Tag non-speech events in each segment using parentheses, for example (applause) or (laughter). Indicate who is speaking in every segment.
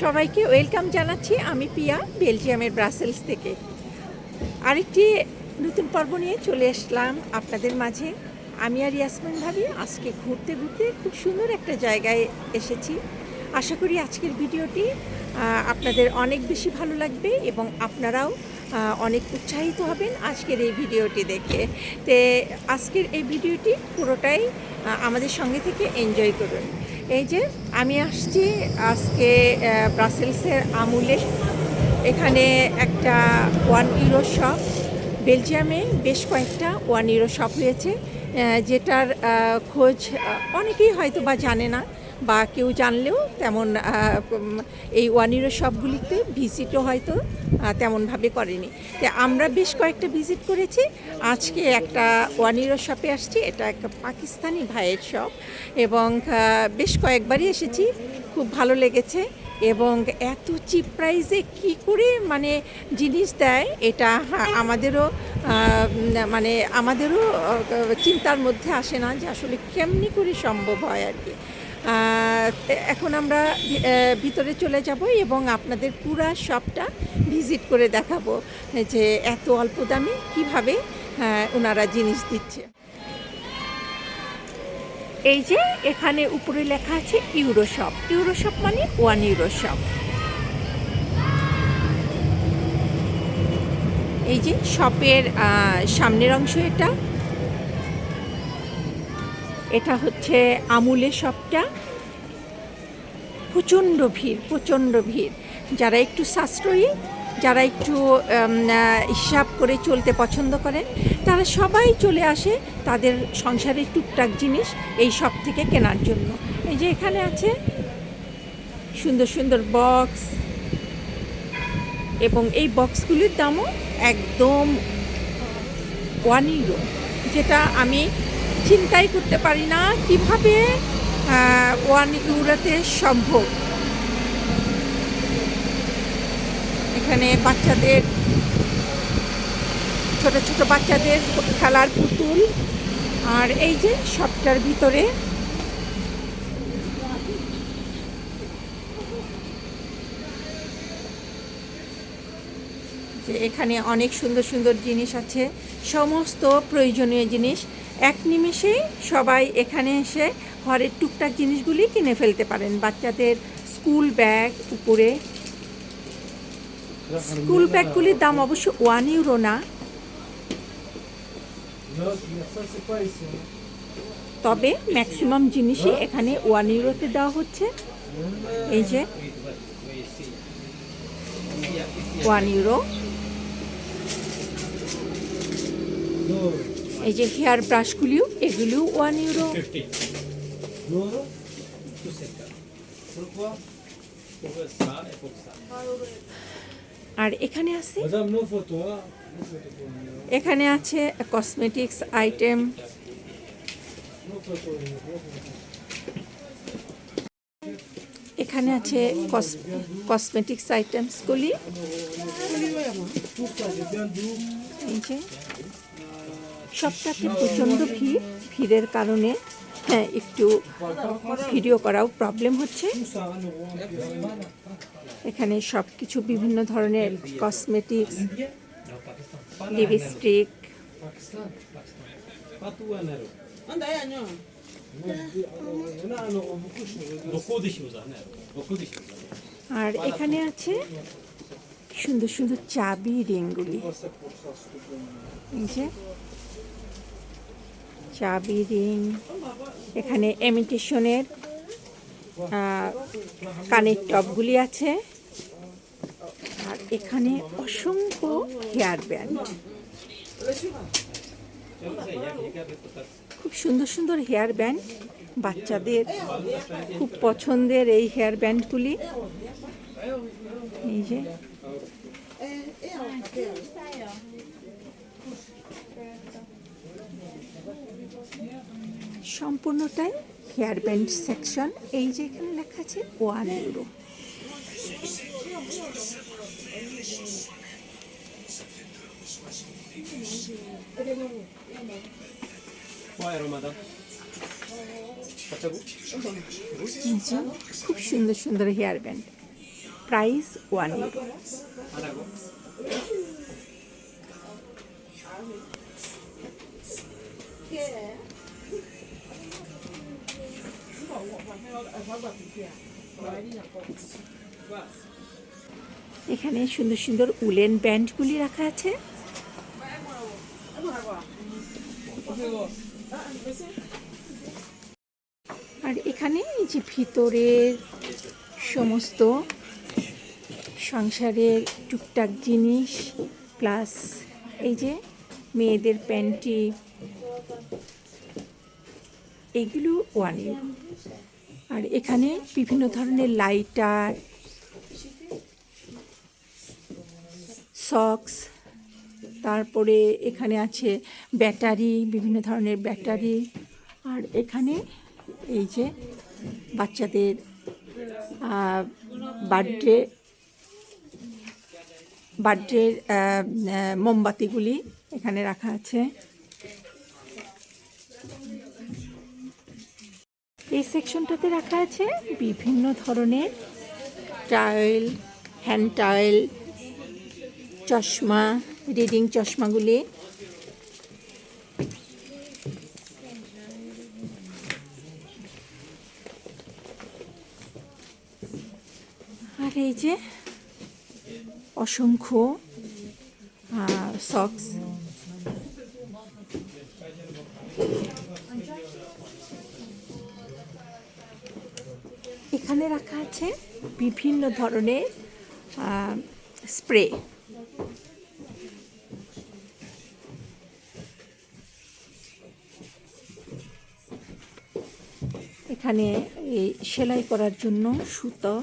Speaker 1: সবাইকে ওয়েলকাম জানাচ্ছি আমি পিয়া, বেলজিয়ামের ব্রাসেলস থেকে। আরেকটি নতুন পর্ব নিয়ে চলে আসলাম আপনাদের মাঝে। আমি আর ইয়াসমিন ভাবি, আজকে ঘুরতে ঘুরতে খুব সুন্দর একটা জায়গায় এসেছি। আশা করি আজকের ভিডিওটি আপনাদের অনেক বেশি ভালো লাগবে এবং আপনারাও অনেক উৎসাহিত হবেন আজকের এই ভিডিওটি দেখে। তে আজকের এই ভিডিওটি পুরোটাই আমাদের সঙ্গে থেকে এনজয় করুন। এই যে আমি আসছি আজকে ব্রাসেলসের আমুলে। এখানে একটা ওয়ান ইউরো শপ। বেলজিয়ামে বেশ কয়েকটা ওয়ান ইউরো শপ হয়েছে যেটার খোঁজ অনেকেই হয়তো বা জানে না। বা কেউ জানলেও তেমন এই ওয়ান ইউরো শপগুলিতে ভিজিটও হয়তো তেমনভাবে করেনি। তো আমরা বেশ কয়েকটা ভিজিট করেছি। আজকে একটা ওয়ান ইউরো শপে আসছি। এটা একটা পাকিস্তানি ভাইয়ের শপ এবং বেশ কয়েকবারই এসেছি। খুব ভালো লেগেছে এবং এত চিপ প্রাইসে কি করে মানে জিনিস দেয়, এটা আমাদেরও মানে আমাদেরও চিন্তার মধ্যে আসে না যে আসলে কেমনি করে সম্ভব হয় আর কি। এখন আমরা ভিতরে চলে যাব এবং আপনাদের পুরা শপটা ভিজিট করে দেখাবো যে এত অল্প দামে কীভাবে ওনারা জিনিস দিচ্ছে। এই যে এখানে উপরে লেখা আছে ইউরো শপ। ইউরো শপ মানে ওয়ান ইউরো শপ। এই যে শপের সামনের অংশ এটা। এটা হচ্ছে আমুলের শপটা প্রচণ্ড ভিড় প্রচণ্ড ভিড়। যারা একটু সাশ্রয়ী, যারা একটু হিসাব করে চলতে পছন্দ করেন, তারা সবাই চলে আসে তাদের সংসারের টুকটাক জিনিস এই সব থেকে কেনার জন্য। এই যে এখানে আছে সুন্দর সুন্দর বক্স এবং এই বক্সগুলির দামও একদম ওয়ান ইউরো, যেটা আমি চিন্তাই করতে পারি না কীভাবে ওয়ান ইউরোতে সম্ভব। এখানে বাচ্চাদের, ছোট ছোট বাচ্চাদের খেলার পুতুল। আর এই যে সবটার ভিতরে যে এখানে অনেক সুন্দর সুন্দর জিনিস আছে। সমস্ত প্রয়োজনীয় জিনিস এক নিমেষেই সবাই এখানে এসে ঘরের টুকটাক জিনিসগুলি কিনে ফেলতে পারেন। বাচ্চাদের স্কুল ব্যাগ উপরে। স্কুল ব্যাগগুলির দাম অবশ্য ওয়ান ইউরো না। তবে ম্যাক্সিমাম জিনিসই এখানে ওয়ান ইউরোতে দেওয়া হচ্ছে। এই যে ওয়ান ইউরো। এই যে হেয়ার ব্রাশগুলিও, এগুলিও ওয়ান ইউরো আর এখানে আছে? এখানে আছে কসমেটিক্স আইটেম এখানে আছে কসমেটিক্স আইটেমসগুলি এই যে। সবটাকে প্রচণ্ড ভিড়, ভিড়ের কারণে হ্যাঁ একটু ভিডিও করাও প্রবলেম হচ্ছে। এখানে সব কিছু বিভিন্ন ধরনের কসমেটিক্স লিপস্টিক আর এখানে আছে সুন্দর সুন্দর চাবি রিংগুলি। এই যে চাবি রিং এখানে এমিটেশনের কানের টপগুলি আছে। আর এখানে অসংখ্য হেয়ার ব্যান্ড। খুব সুন্দর সুন্দর হেয়ার ব্যান্ড। বাচ্চাদের খুব পছন্দের এই হেয়ার ব্যান্ডগুলি। এই যে। সম্পূর্ণটাই হেয়ার ব্যান্ড সেকশন। এই যে এখানে লেখা আছে, ওয়ান ইউরো। খুব সুন্দর সুন্দর hair band. Price one euro.
Speaker 2: 하
Speaker 1: এখানে সুন্দর সুন্দর উলেন ব্যান্ডগুলি রাখা আছে। আর এখানে যে ভিতরের সমস্ত সংসারের টুকটাক জিনিস প্লাস এই যে মেয়েদের প্যান্টি, এগুলো ওয়ান আর এখানে বিভিন্ন ধরনের লাইটার, সক্স, তারপরে এখানে আছে ব্যাটারি, বিভিন্ন ধরনের ব্যাটারি। আর এখানে এই যে বাচ্চাদের বার্থডে, বার্থডের মোমবাতিগুলি এখানে রাখা আছে। এই সেকশনটাতে রাখা আছে বিভিন্ন ধরনের টাইল, হ্যান্ড টাইল, চশমা, রিডিং চশমাগুলি। আর এই যে অসংখ্য সক্স আছে বিভিন্ন ধরনের স্প্রে। এখানে এই সেলাই করার জন্য সুতো।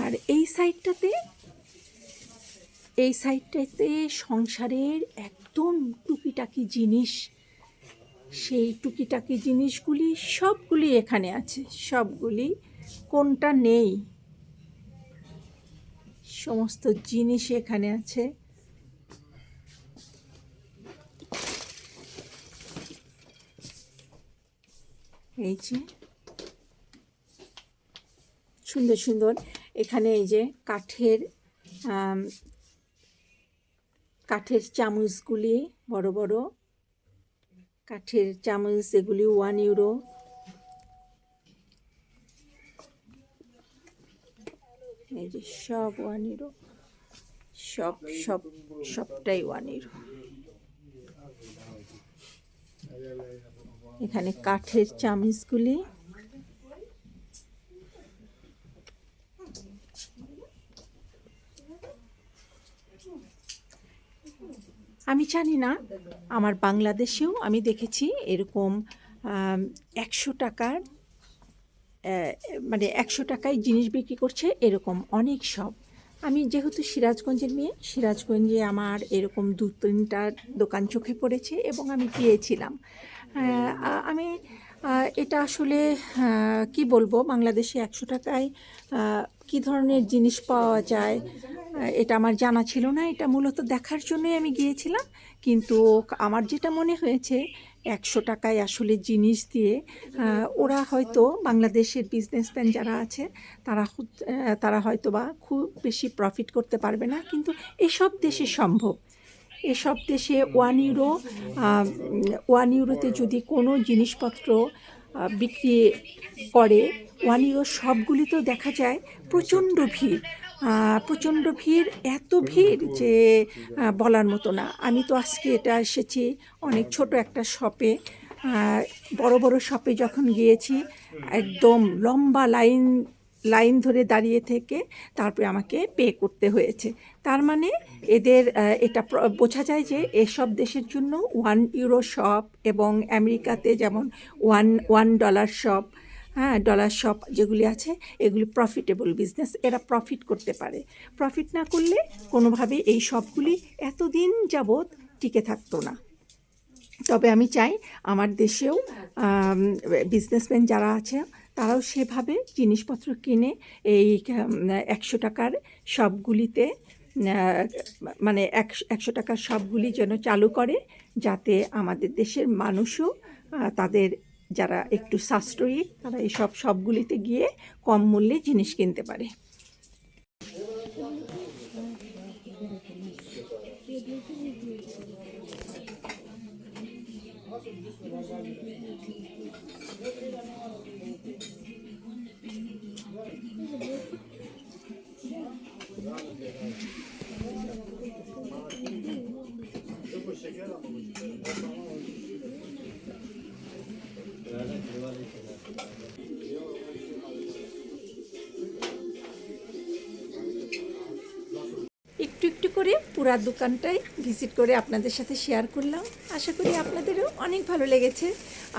Speaker 1: আর এই সাইডটাতে এই সাইডটাতে সংসারের একদম টুকিটাকি জিনিস। সেই টুকিটাকি জিনিসগুলি সবগুলি এখানে আছে। সবগুলি কোনটা নেই? সমস্ত জিনিস এখানে আছে। এই যে সুন্দর সুন্দর এখানে এই যে কাঠের কাঠের চামচগুলি বড় বড়। কাঠের চামচ এগুলি ওয়ান ইউরো এই যে সব ওয়ান ইউরো সব সব, সবটাই ওয়ান ইউরো এখানে কাঠের চামচগুলি আমি জানি না, আমার বাংলাদেশেও আমি দেখেছি এরকম একশো টাকার মানে একশো টাকায় জিনিস বিক্রি করছে এরকম অনেক সব। আমি যেহেতু সিরাজগঞ্জের মেয়ে, সিরাজগঞ্জে আমার এরকম দু তিনটা দোকান চোখে পড়েছে এবং আমি গিয়েছিলাম। আমি এটা আসলে কি বলব? বাংলাদেশে একশো টাকায় কি ধরনের জিনিস পাওয়া যায় এটা আমার জানা ছিল না। এটা মূলত দেখার জন্যই আমি গিয়েছিলাম। কিন্তু আমার যেটা মনে হয়েছে, একশো টাকায় আসলে জিনিস দিয়ে ওরা হয়তো বাংলাদেশের বিজনেসম্যান যারা আছে, তারা তারা হয়তো বা খুব বেশি প্রফিট করতে পারবে না। কিন্তু এসব দেশে সম্ভব। এসব দেশে ওয়ান ইউরো ওয়ান ইউরোতে যদি কোনো জিনিসপত্র বিক্রি করে ওয়ান ইউরো সবগুলিতেও দেখা যায় প্রচণ্ড ভিড়। প্রচণ্ড ভিড়, এত ভিড় যে বলার মতো না। আমি তো আজকে এটা এসেছি অনেক ছোট একটা শপে বড় বড় শপে যখন গিয়েছি, একদম লম্বা লাইন লাইন ধরে দাঁড়িয়ে থেকে তারপরে আমাকে পে করতে হয়েছে। তার মানে এদের এটা বোঝা যায় যে এসব দেশের জন্য ওয়ান ইউরো শপ এবং আমেরিকাতে যেমন ওয়ান ওয়ান ডলার শপ হ্যাঁ ডলার শপ যেগুলি আছে, এগুলি প্রফিটেবল বিজনেস এরা প্রফিট করতে পারে। প্রফিট না করলে কোনোভাবে এই সবগুলি এতদিন যাবৎ টিকে থাকতো না। তবে আমি চাই আমার দেশেও বিজনেসম্যান যারা আছে তারাও সেভাবে জিনিসপত্র কিনে এই একশো টাকার সবগুলিতে মানে একশো টাকার সবগুলি যেন চালু করে, যাতে আমাদের দেশের মানুষও তাদের যারা একটু সাশ্রয়ী, তারা এই সব সবগুলিতে গিয়ে কম মূল্যে জিনিস কিনতে পারে। করে পুরা দোকানটাই ভিজিট করে আপনাদের সাথে শেয়ার করলাম। আশা করি আপনাদেরও অনেক ভালো লেগেছে।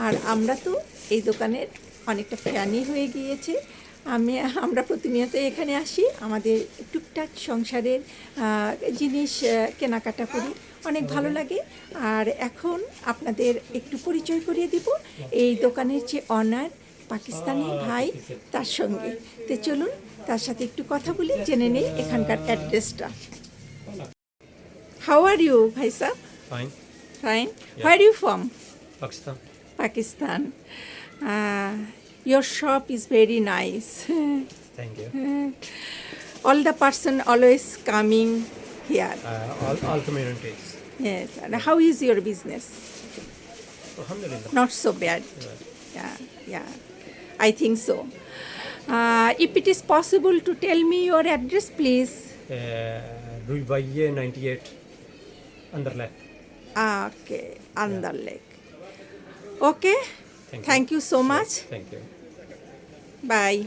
Speaker 1: আর আমরা তো এই দোকানের অনেকটা ফ্যানই হয়ে গিয়েছে। আমি, আমরা প্রতিনিয়ত এখানে আসি। আমাদের টুকটাক সংসারের জিনিস কেনাকাটা করি। অনেক ভালো লাগে। আর এখন আপনাদের একটু পরিচয় করিয়ে দিব। এই দোকানের যে অনার পাকিস্তানি ভাই, তার সঙ্গে। তো চলুন, তার সাথে একটু কথা বলি, জেনে নেই এখানকার অ্যাড্রেসটা How are you, Bhaisa? Fine.
Speaker 2: Fine.
Speaker 1: Yeah. Where are you from?
Speaker 2: Pakistan.
Speaker 1: Pakistan. Uh, your shop is very nice. (laughs)
Speaker 2: Thank you. (laughs)
Speaker 1: all the person always coming here.
Speaker 2: Uh, all, all communities.
Speaker 1: Yes. And how is your business?
Speaker 2: Alhamdulillah.
Speaker 1: Not so bad. Yeah. Yeah. yeah. I think so. Uh, if it is possible to tell me your address, please.
Speaker 2: Uh, Ruibaiye 98. Underlap.
Speaker 1: Ah, okay. Andar lake okay.
Speaker 2: Thank you.
Speaker 1: thank you so much.
Speaker 2: Thank you.
Speaker 1: bye